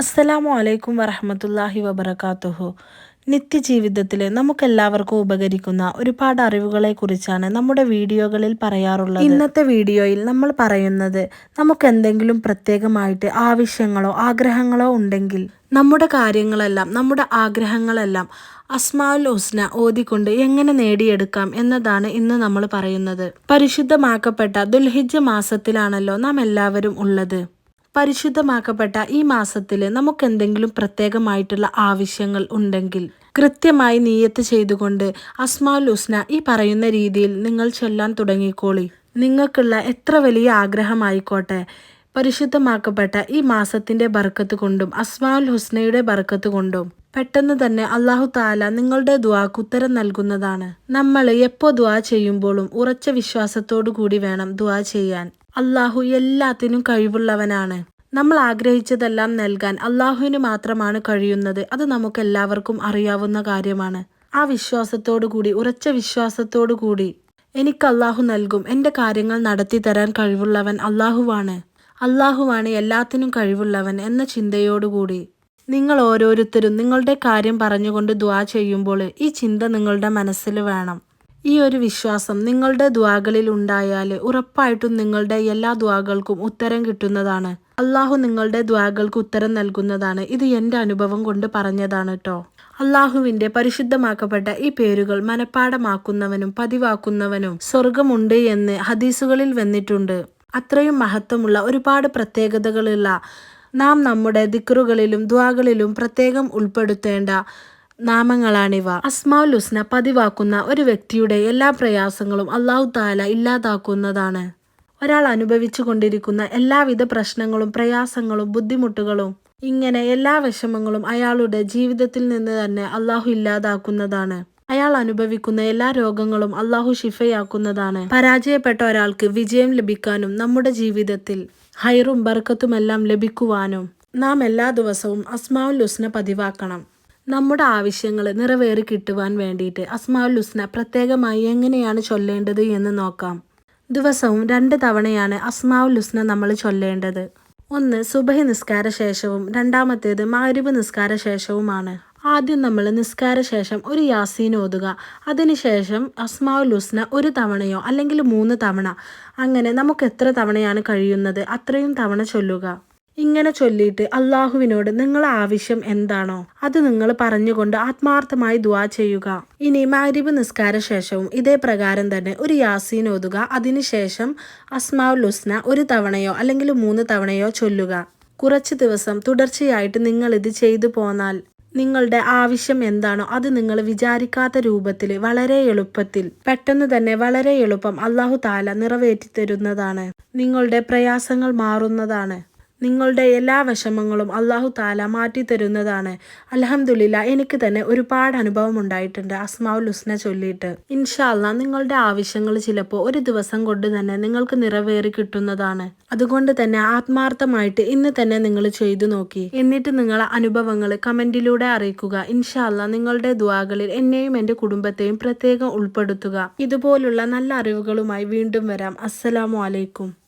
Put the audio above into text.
അസ്സലാമു അലൈക്കും വറഹമത്തല്ലാഹി വബർക്കാത്തുഹു നിത്യജീവിതത്തിൽ നമുക്കെല്ലാവർക്കും ഉപകരിക്കുന്ന ഒരുപാട് അറിവുകളെ കുറിച്ചാണ് നമ്മുടെ വീഡിയോകളിൽ പറയാറുള്ളത്. ഇന്നത്തെ വീഡിയോയിൽ നമ്മൾ പറയുന്നത് നമുക്ക് എന്തെങ്കിലും പ്രത്യേകമായിട്ട് ആവശ്യങ്ങളോ ആഗ്രഹങ്ങളോ ഉണ്ടെങ്കിൽ നമ്മുടെ കാര്യങ്ങളെല്ലാം നമ്മുടെ ആഗ്രഹങ്ങളെല്ലാം അസ്മാൽ ഹുസ്ന ഓതിക്കൊണ്ട് എങ്ങനെ നേടിയെടുക്കാം എന്നതാണ് ഇന്ന് നമ്മൾ പറയുന്നത്. പരിശുദ്ധമാക്കപ്പെട്ട ദുൽഹിജ മാസത്തിലാണല്ലോ നാം എല്ലാവരും ഉള്ളത്. പരിശുദ്ധമാക്കപ്പെട്ട ഈ മാസത്തിൽ നമുക്ക് എന്തെങ്കിലും പ്രത്യേകമായിട്ടുള്ള ആവശ്യങ്ങൾ ഉണ്ടെങ്കിൽ കൃത്യമായി നീയത്ത് ചെയ്തുകൊണ്ട് അസ്മാൽ ഉസ്ന ഈ പറയുന്ന രീതിയിൽ നിങ്ങൾ ചൊല്ലാൻ തുടങ്ങിക്കോളി. നിങ്ങൾക്കുള്ള എത്ര വലിയ ആഗ്രഹമായിക്കോട്ടെ. പരിശുദ്ധമാക്കപ്പെട്ട ഈ മാസത്തിന്റെ ബർക്കത്ത് കൊണ്ടും അസ്മാൽ ഹുസ്നയുടെ ബർക്കത്ത് കൊണ്ടും പെട്ടെന്ന് തന്നെ അള്ളാഹു താല നിങ്ങളുടെ ദ്വാക്ക് ഉത്തരം നൽകുന്നതാണ്. നമ്മൾ എപ്പോൾ ദ്വാ ചെയ്യുമ്പോഴും ഉറച്ച വിശ്വാസത്തോടു കൂടി വേണം ദ്വാ ചെയ്യാൻ. അള്ളാഹു എല്ലാത്തിനും കഴിവുള്ളവനാണ്. നമ്മൾ ആഗ്രഹിച്ചതെല്ലാം നൽകാൻ അള്ളാഹുവിന് മാത്രമാണ് കഴിയുന്നത്. അത് നമുക്ക് എല്ലാവർക്കും അറിയാവുന്ന കാര്യമാണ്. ആ വിശ്വാസത്തോടു കൂടി ഉറച്ച വിശ്വാസത്തോടു കൂടി എനിക്ക് അള്ളാഹു നൽകും. എന്റെ കാര്യങ്ങൾ നടത്തി തരാൻ കഴിവുള്ളവൻ അള്ളാഹുവാണ് അള്ളാഹുവാണ് എല്ലാത്തിനും കഴിവുള്ളവൻ എന്ന ചിന്തയോടുകൂടി നിങ്ങൾ ഓരോരുത്തരും നിങ്ങളുടെ കാര്യം പറഞ്ഞുകൊണ്ട് ദ്വാ ചെയ്യുമ്പോൾ ഈ ചിന്ത നിങ്ങളുടെ മനസ്സിൽ വേണം. ഈ ഒരു വിശ്വാസം നിങ്ങളുടെ ദ്വാകളിൽ ഉണ്ടായാൽ ഉറപ്പായിട്ടും നിങ്ങളുടെ എല്ലാ ദ്വാകൾക്കും ഉത്തരം കിട്ടുന്നതാണ്. അള്ളാഹു നിങ്ങളുടെ ദ്വാകൾക്ക് ഉത്തരം നൽകുന്നതാണ്. ഇത് എന്റെ അനുഭവം കൊണ്ട് പറഞ്ഞതാണ് കേട്ടോ അള്ളാഹുവിന്റെ പരിശുദ്ധമാക്കപ്പെട്ട ഈ പേരുകൾ മനഃപ്പാടമാക്കുന്നവനും പതിവാക്കുന്നവനും സ്വർഗമുണ്ട് എന്ന് ഹദീസുകളിൽ വന്നിട്ടുണ്ട്. അത്രയും മഹത്വമുള്ള ഒരുപാട് പ്രത്യേകതകളുള്ള നാം നമ്മുടെ ദിക്റുകളിലും ദ്വാകളിലും പ്രത്യേകം ഉൾപ്പെടുത്തേണ്ട നാമങ്ങളാണിവ. അസ്മാഉൽ ഹുസ്ന പതിവാക്കുന്ന ഒരു വ്യക്തിയുടെ എല്ലാ പ്രയാസങ്ങളും അള്ളാഹു താല ഇല്ലാതാക്കുന്നതാണ്. ഒരാൾ അനുഭവിച്ചു കൊണ്ടിരിക്കുന്ന എല്ലാവിധ പ്രശ്നങ്ങളും പ്രയാസങ്ങളും ബുദ്ധിമുട്ടുകളും ഇങ്ങനെ എല്ലാ വിഷമങ്ങളും അയാളുടെ ജീവിതത്തിൽ നിന്ന് തന്നെ അള്ളാഹു ഇല്ലാതാക്കുന്നതാണ്. അയാൾ അനുഭവിക്കുന്ന എല്ലാ രോഗങ്ങളും അള്ളാഹു ഷിഫയാക്കുന്നതാണ് പരാജയപ്പെട്ട ഒരാൾക്ക് വിജയം ലഭിക്കാനും നമ്മുടെ ജീവിതത്തിൽ ഹൈറും ബർക്കത്തുമെല്ലാം ലഭിക്കുവാനും നാം എല്ലാ ദിവസവും അസ്മാവുൽ ഹുസ്ന പതിവാക്കണം. നമ്മുടെ ആവശ്യങ്ങൾ നിറവേറി കിട്ടുവാൻ വേണ്ടിയിട്ട് അസ്മാവുൽ ഹുസ്ന പ്രത്യേകമായി എങ്ങനെയാണ് ചൊല്ലേണ്ടത് എന്ന് നോക്കാം. ദിവസവും രണ്ട് തവണയാണ് അസ്മാവുൽ ഹുസ്ന നമ്മൾ ചൊല്ലേണ്ടത്. ഒന്ന് സുബഹി നിസ്കാര ശേഷവും. രണ്ടാമത്തേത് മാരിബ് നിസ്കാര ശേഷവുമാണ്. ആദ്യം നമ്മൾ നിസ്കാര ശേഷം ഒരു യാസീൻ ഓതുക. അതിനുശേഷം അസ്മാവുൽ ഹുസ്ന ഒരു തവണയോ അല്ലെങ്കിൽ മൂന്ന് തവണ. അങ്ങനെ നമുക്ക് എത്ര തവണയാണ് കഴിയുന്നത്? അത്രയും തവണ ചൊല്ലുക. ഇങ്ങനെ ചൊല്ലിയിട്ട് അള്ളാഹുവിനോട് നിങ്ങളെ ആവശ്യം എന്താണോ അത് നിങ്ങൾ പറഞ്ഞുകൊണ്ട് ആത്മാർത്ഥമായി ദുവാ ചെയ്യുക. ഇനി മാരിബ് നിസ്കാര ശേഷവും ഇതേ പ്രകാരം തന്നെ ഒരു യാസീൻ ഓതുക. അതിനുശേഷം അസ്മാവുൽ ഹുസ്ന ഒരു തവണയോ അല്ലെങ്കിൽ മൂന്ന് തവണയോ ചൊല്ലുക. കുറച്ച് ദിവസം തുടർച്ചയായിട്ട് നിങ്ങൾ ഇത് ചെയ്തു പോന്നാൽ നിങ്ങളുടെ ആവശ്യം എന്താണോ അത് നിങ്ങൾ വിചാരിക്കാത്ത രൂപത്തിൽ വളരെ എളുപ്പത്തിൽ പെട്ടെന്ന് തന്നെ വളരെ എളുപ്പം അള്ളാഹു താല നിറവേറ്റി തരുന്നതാണ് നിങ്ങളുടെ പ്രയാസങ്ങൾ മാറുന്നതാണ്. നിങ്ങളുടെ എല്ലാ വിഷമങ്ങളും അള്ളാഹു താല മാറ്റി തരുന്നതാണ്. അലഹമുല്ല എനിക്ക് തന്നെ ഒരുപാട് അനുഭവം ഉണ്ടായിട്ടുണ്ട് അസ്മാവുൽ ഹുസ്ന ചൊല്ലിയിട്ട്. ഇൻഷാല്ല നിങ്ങളുടെ ആവശ്യങ്ങൾ ചിലപ്പോൾ ഒരു ദിവസം കൊണ്ട് തന്നെ നിങ്ങൾക്ക് നിറവേറി കിട്ടുന്നതാണ്. അതുകൊണ്ട് തന്നെ ആത്മാർത്ഥമായിട്ട് ഇന്ന് തന്നെ നിങ്ങൾ ചെയ്തു നോക്കി. എന്നിട്ട് നിങ്ങളെ അനുഭവങ്ങൾ കമന്റിലൂടെ അറിയിക്കുക. ഇൻഷാല്ല നിങ്ങളുടെ ദ്വാകളിൽ എന്നെയും എന്റെ കുടുംബത്തെയും പ്രത്യേകം ഉൾപ്പെടുത്തുക. ഇതുപോലുള്ള നല്ല അറിവുകളുമായി വീണ്ടും വരാം. അസ്സലാമു അലൈക്കും.